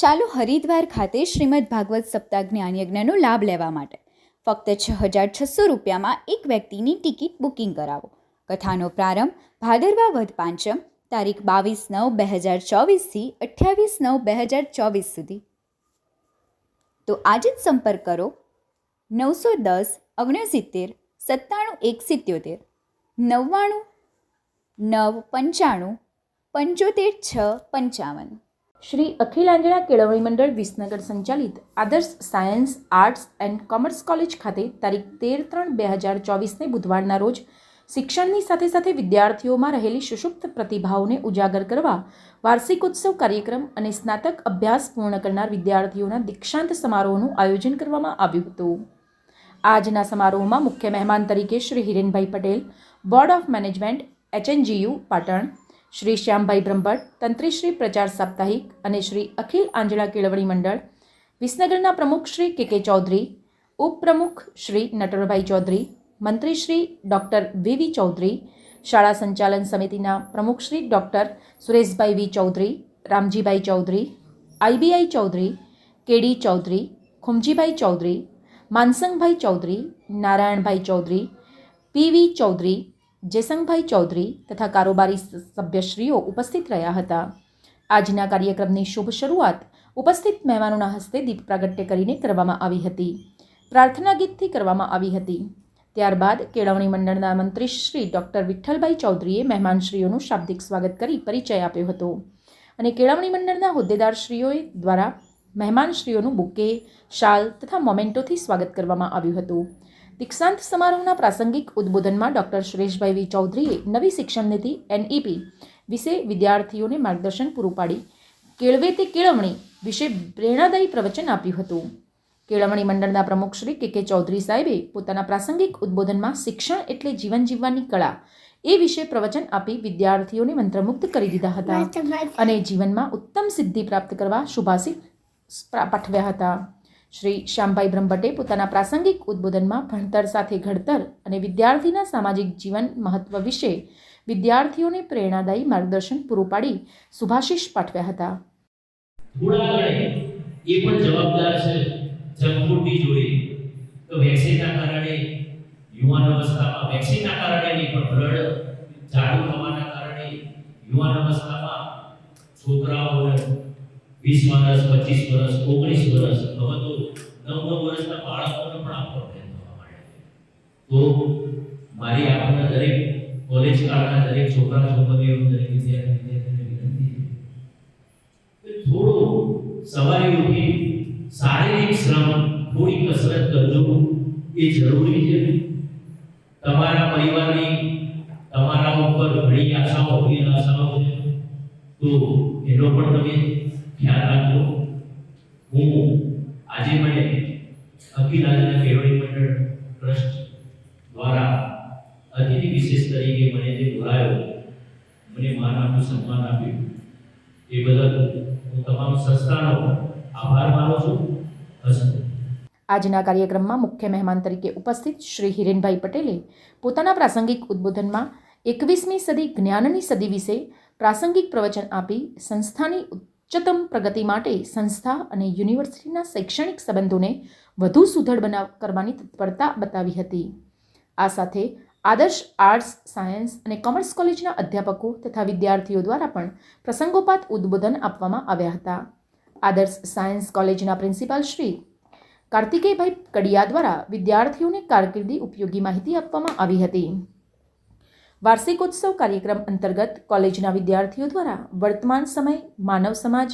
ચાલો હરિદ્વાર ખાતે શ્રીમદ ભાગવત સપ્તાહ જ્ઞાનયજ્ઞનો લાભ લેવા માટે. ફક્ત છ હજાર છસો રૂપિયામાં એક વ્યક્તિની ટિકિટ બુકિંગ કરાવો. કથાનો પ્રારંભ ભાદરવા વધ પાંચમ, તારીખ બાવીસ નવ બે હજાર ચોવીસથી અઠ્યાવીસ નવ બે હજાર ચોવીસ સુધી. તો આજે જ સંપર્ક કરો નવસો દસ ઓગણસિત્તેર સત્તાણું એક સિત્યોતેર નવ્વાણું નવ પંચાણું પંચોતેર છ પંચાવન. શ્રી અખિલાંજણા કેળવણી મંડળ વિસનગર સંચાલિત Adarsh science, arts and commerce college ખાતે તારીખ તેર ત્રણ બે હજાર ચોવીસને બુધવારના રોજ શિક્ષણની સાથે સાથે વિદ્યાર્થીઓમાં રહેલી સુષુપ્ત પ્રતિભાઓને ઉજાગર કરવા વાર્ષિક ઉત્સવ કાર્યક્રમ અને સ્નાતક અભ્યાસ પૂર્ણ કરનાર વિદ્યાર્થીઓના દીક્ષાંત સમારોહનું આયોજન કરવામાં આવ્યું હતું. આજના સમારોહમાં મુખ્ય મહેમાન તરીકે Shri Hirenbhai Patel, board of management, HNGU, Patan Shri Shyambhai Brahmbhatt તંત્રીશ્રી પ્રચાર સાપ્તાહિક અને શ્રી અખિલ આંજળા કેળવણી મંડળ, વિસનગરના પ્રમુખ શ્રી કે કે ચૌધરી, ઉપપ્રમુખ શ્રી નટવરભાઈ ચૌધરી, મંત્રી શ્રી ડૉક્ટર વીવી ચૌધરી, શાળા સંચાલન સમિતિના પ્રમુખ Shri doctor Sureshbhai V Chaudhary, Ramjibhai Chaudhary IBI Chaudhary, KD Chaudhary, ખુમજીભાઈ Chaudhary, Mansangbhai Chaudhary, Narayanbhai Chaudhary PV Chaudhary Jesangbhai Chaudhary તથા કારોબારી સભ્યશ્રીઓ ઉપસ્થિત રહ્યા હતા. આજના કાર્યક્રમની શુભ શરૂઆત ઉપસ્થિત મહેમાનોના હસ્તે દીપ પ્રાગટ્ય કરીને કરવામાં આવી હતી. પ્રાર્થના ગીતથી કરવામાં આવી હતી. ત્યારબાદ કેળવણી મંડળના મંત્રી શ્રી ડૉક્ટર વિઠ્ઠલભાઈ ચૌધરીએ મહેમાનશ્રીઓનું શાબ્દિક સ્વાગત કરી પરિચય આપ્યો હતો અને કેળવણી મંડળના હોદ્દેદારશ્રીઓએ દ્વારા મહેમાનશ્રીઓનું બુકે, શાલ તથા મોમેન્ટોથી સ્વાગત કરવામાં આવ્યું હતું. દીક્ષાંત સમારોહના પ્રાસંગિક ઉદ્બોધનમાં ડૉક્ટર સુરેશભાઈ વી ચૌધરીએ નવી શિક્ષણ નીતિ એનઈપી વિશે વિદ્યાર્થીઓને માર્ગદર્શન પૂરું પાડી. કેળવે તે કેળવણી વિશે પ્રેરણાદાયી પ્રવચન આપ્યું હતું. કેળવણી મંડળના પ્રમુખ શ્રી કે કે ચૌધરી સાહેબે પોતાના પ્રાસંગિક ઉદ્બોધનમાં શિક્ષણ એટલે જીવન જીવવાની કળા એ વિશે પ્રવચન આપી વિદ્યાર્થીઓને મંત્રમુગ્ધ કરી દીધા હતા અને જીવનમાં ઉત્તમ સિદ્ધિ પ્રાપ્ત કરવા શુભાશિત પાઠવ્યા હતા. શ્રી શ્યામભાઈ બ્રહ્મભટ્ટે પોતાના પ્રાસંગિક ઉદ્બોધનમાં ભણતર સાથે ઘડતર અને વિદ્યાર્થીના સામાજિક જીવન મહત્વ વિશે વિદ્યાર્થીઓને પ્રેરણાદાયી માર્ગદર્શન પૂરું પાડી શુભાશીષ પાઠવ્યા હતા. એ પણ જવાબદાર છે જંકફૂડની જોઈએ તો વેક્સિનના કારણે યુવાન અવસ્થામાં, વેક્સિનના કારણે નહીં, પણ બ્લડ જાડું થવાના કારણે યુવાન અવસ્થામાં છોકરાઓને વીસ વર્ષ, પચીસ વર્ષ, ઓગણીસ વર્ષ, હવે તો નવ નવ વર્ષના બાળકોને પણ આ પ્રોબ્લેમ થવા માંડ્યા તો મારી આપણા દરેક કોલેજ કાળના દરેક છોકરા, છોકરીઓ દરેક વિદ્યાર્થી વિદ્યાર્થીને વિનંતી થોડું સવારે ઉઠી શારીરિક શ્રમ થોડી કસરત કરજો. એ જરૂરી છે. તમારા પરિવારની તમારા ઉપર ઘણી આશાઓ અભિલાષાઓ છે. તો એનો પણ તમે ખ્યાલ રાખજો. હું આજે મને અખિલ આનંદ કેળવણી મંડળ ટ્રસ્ટ દ્વારા અતિથિ વિશેષ તરીકે મને જે બોલાયો મને માન આપ્યું સન્માન આપ્યું. એ બદલ હું તમામ સંસ્થાનો આભાર માનું છું. અસ્તુ આજના કાર્યક્રમમાં મુખ્ય મહેમાન તરીકે ઉપસ્થિત શ્રી હિરેનભાઈ પટેલે પોતાના પ્રાસંગિક ઉદ્બોધનમાં એકવીસમી સદી જ્ઞાનની સદી વિશે પ્રાસંગિક પ્રવચન આપી સંસ્થાની ઉચ્ચતમ પ્રગતિ માટે સંસ્થા અને યુનિવર્સિટીના શૈક્ષણિક સંબંધોને વધુ સુદૃઢ બનાવ, કરવાની તત્પરતા બતાવી હતી. આ સાથે આદર્શ આર્ટ્સ, સાયન્સ અને કોમર્સ કોલેજના અધ્યાપકો તથા વિદ્યાર્થીઓ દ્વારા પણ પ્રસંગોપાત ઉદ્બોધન આપવામાં આવ્યા હતા. આદર્શ સાયન્સ કોલેજના પ્રિન્સિપાલ શ્રી કાર્તિકેયભાઈ કડિયા દ્વારા વિદ્યાર્થીઓને કારકિર્દી ઉપયોગી માહિતી આપવામાં આવી હતી. વાર્ષિકોત્સવ કાર્યક્રમ અંતર્ગત કોલેજના વિદ્યાર્થીઓ દ્વારા વર્તમાન સમય, માનવ સમાજ,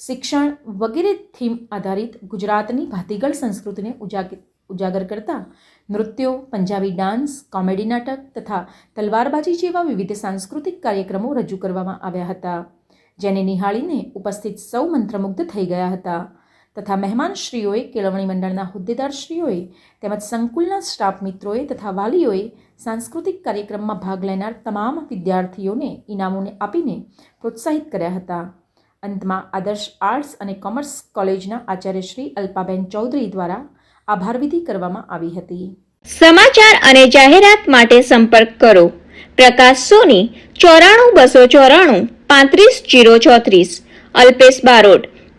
શિક્ષણ વગેરે થીમ આધારિત ગુજરાતની ભાતીગળ સંસ્કૃતિને ઉજાગર ઉજાગર કરતા નૃત્યો, પંજાબી ડાન્સ, કોમેડી નાટક તથા તલવારબાજી જેવા વિવિધ સાંસ્કૃતિક કાર્યક્રમો રજૂ કરવામાં આવ્યા હતા, જેને નિહાળીને ઉપસ્થિત સૌ મંત્રમુગ્ધ થઈ ગયા હતા. તથા મહેમાનશ્રીઓએ, કેળવણી મંડળના હોદ્દેદારશ્રીઓએ તેમજ સંકુલના સ્ટાફ મિત્રોએ તથા વાલીઓએ સાંસ્કૃતિક કાર્યક્રમમાં ભાગ લેનાર તમામ વિદ્યાર્થીઓને ઇનામોને આપીને પ્રોત્સાહિત કર્યા હતા. અંતમાં આદર્શ આર્ટ્સ અને કોમર્સ કોલેજના આચાર્ય શ્રી અલ્પાબેન ચૌધરી દ્વારા આભારવિધિ કરવામાં આવી હતી. સમાચાર અને જાહેરાત માટે સંપર્ક કરો. પ્રકાશ સોની, ચોરાણું બસો ચોરાણું, પાંત્રીસ જીરો ચોત્રીસ, અલ્પેશ બારોટ